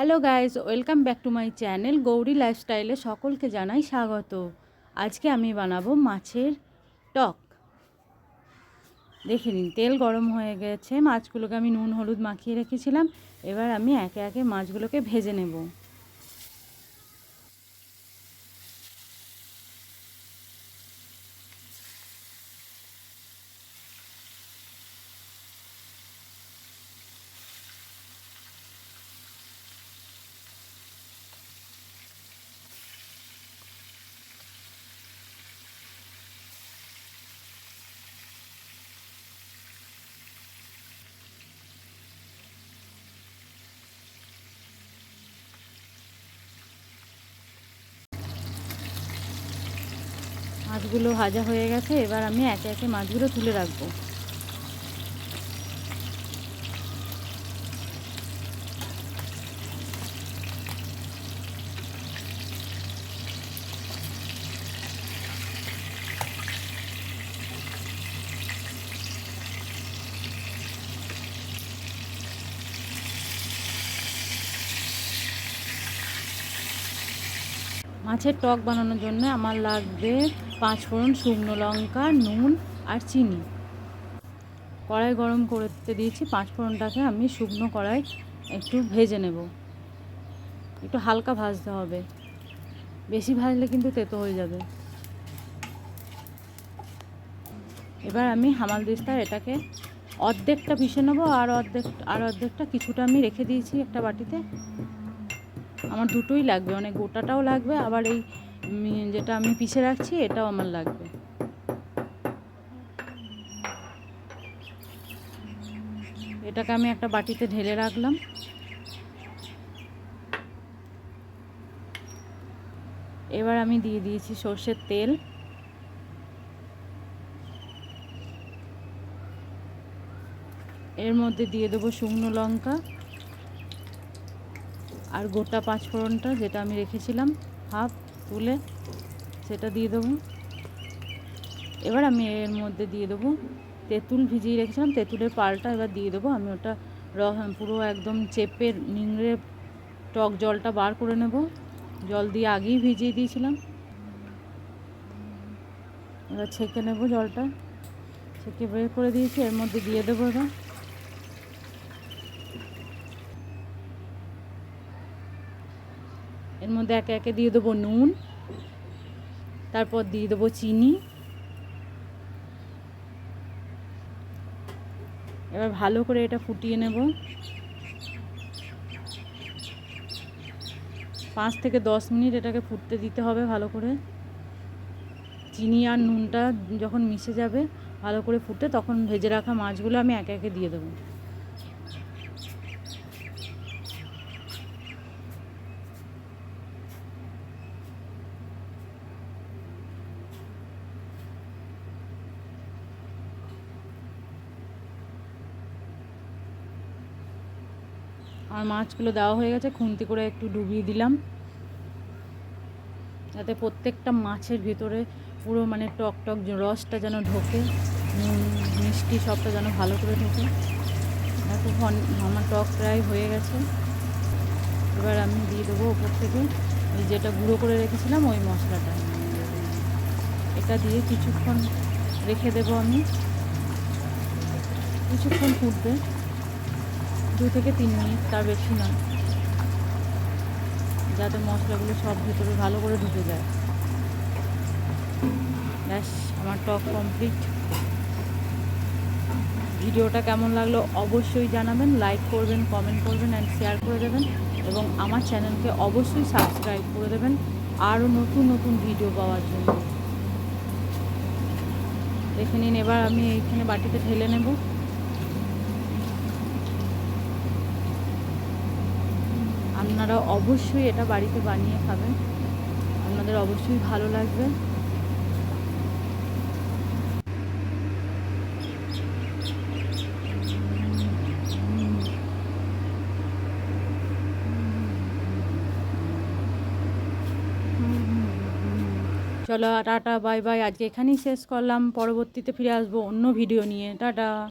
Hello guys welcome back to my channel Gauri লাইফস্টাইলে সকলকে জানাই স্বাগত। আজকে আমি বানাবো মাছের টক। দেখে নিন, তেল গরম হয়ে গেছে, মাছগুলোকে আমি নুন, হলুদ মাখিয়ে রেখেছিলাম। এবার আমি একে একে মাছগুলোকে ভেজে নেব। মাছগুলো ভাজা হয়ে গেছে, এবার আমি একে একে মাছগুলো তুলে রাখব। মাছের টক বানানোর জন্য আমার লাগবে পাঁচ ফোড়ন, শুকনো লঙ্কা, নুন আর চিনি। কড়াই গরম করতে দিয়েছি, পাঁচ ফোড়নটাকে আমি শুকনো কড়াই একটু ভেজে নেব। একটু হালকা ভাজতে হবে। বেশি ভাজলে কিন্তু তেতো হয়ে যাবে। এবার আমি হামাল দিস্তার এটাকে অর্ধেকটা পিষে নেব আর অর্ধেক, আর অর্ধেকটা কিছুটা আমি রেখে দিয়েছি একটা বাটিতে। আমার দুটোই লাগবে মানে গোটাটাও লাগবে, আবার এই যেটা আমি পিষে রাখছি, এটাও আমার লাগবে। এটাকে আমি একটা বাটিতে ঢেলে রাখলাম। এবার আমি দিয়ে দিয়েছি সর্ষের তেল। এর মধ্যে দিয়ে দেবো শুকনো লঙ্কা আর গোটা পাঁচফোড়নটা, যেটা আমি রেখেছিলাম, হাফ তুলে সেটা দিয়ে দেবো। এবার আমি এর মধ্যে দিয়ে দেবো তেঁতুল ভিজিয়ে রেখেছিলাম, তেঁতুলের পালটা এবার দিয়ে দেবো। আমি ওটা র পুরো একদম চেপে নিংড়ে টক জলটা বার করে নেব। জল দিয়ে আগেই ভিজিয়ে দিয়েছিলাম। এবার ছেঁকে নেব জলটা। ছেঁকে বের করে দিয়েছি, এর মধ্যে দিয়ে দেবো এবার। এর মধ্যে একে একে দিয়ে দেবো নুন, তারপর দিয়ে দেবো চিনি। এবার ভালো করে এটা ফুটিয়ে নেব। পাঁচ থেকে দশ মিনিট এটাকে ফুটতে দিতে হবে ভালো করে। চিনি আর নুনটা যখন মিশে যাবে, ভালো করে ফুটে তখন ভেজে রাখা মাছগুলো আমি একে একে দিয়ে দেবো। আর মাছগুলো দেওয়া হয়ে গেছে, খুন্তি করে একটু ডুবিয়ে দিলাম। যাতে প্রত্যেকটা মাছের ভিতরে পুরো মানে টক টক রসটা যেন ঢোকে মিষ্টি সবটা যেন ভালো করে ঢোকে। এখন আমার টক প্রায় হয়ে গেছে। এবার আমি দিয়ে দেবো ওপর থেকে ওই যেটা গুঁড়ো করে রেখেছিলাম, ওই মশলাটা। এটা দিয়ে কিছুক্ষণ রেখে দেবো আমি। কিছুক্ষণ ফুটবে। দু থেকে তিন মিনিট তার বেশি নয়। যাতে মশলাগুলো সব ভিতরে ভালো করে ঢুকে যায়। ব্যাস, আমার টক কমপ্লিট। ভিডিওটা কেমন লাগল অবশ্যই জানাবেন লাইক করবেন কমেন্ট করবেন অ্যান্ড শেয়ার করে দেবেন। এবং আমার চ্যানেলকে অবশ্যই সাবস্ক্রাইব করে দেবেন আরও নতুন নতুন ভিডিও পাওয়ার জন্য। দেখে নিন, এবার আমি এইখানে বাটিতে ঢেলে নেব। আপনারা অবশ্যই এটা বাড়িতে বানিয়ে খাবেন। আপনাদের অবশ্যই ভালো লাগবে। চলো, টাটা, বাই বাই। আজকে এখানেই শেষ করলাম। পরবর্তীতে ফিরে আসব অন্য ভিডিও নিয়ে। টাটা।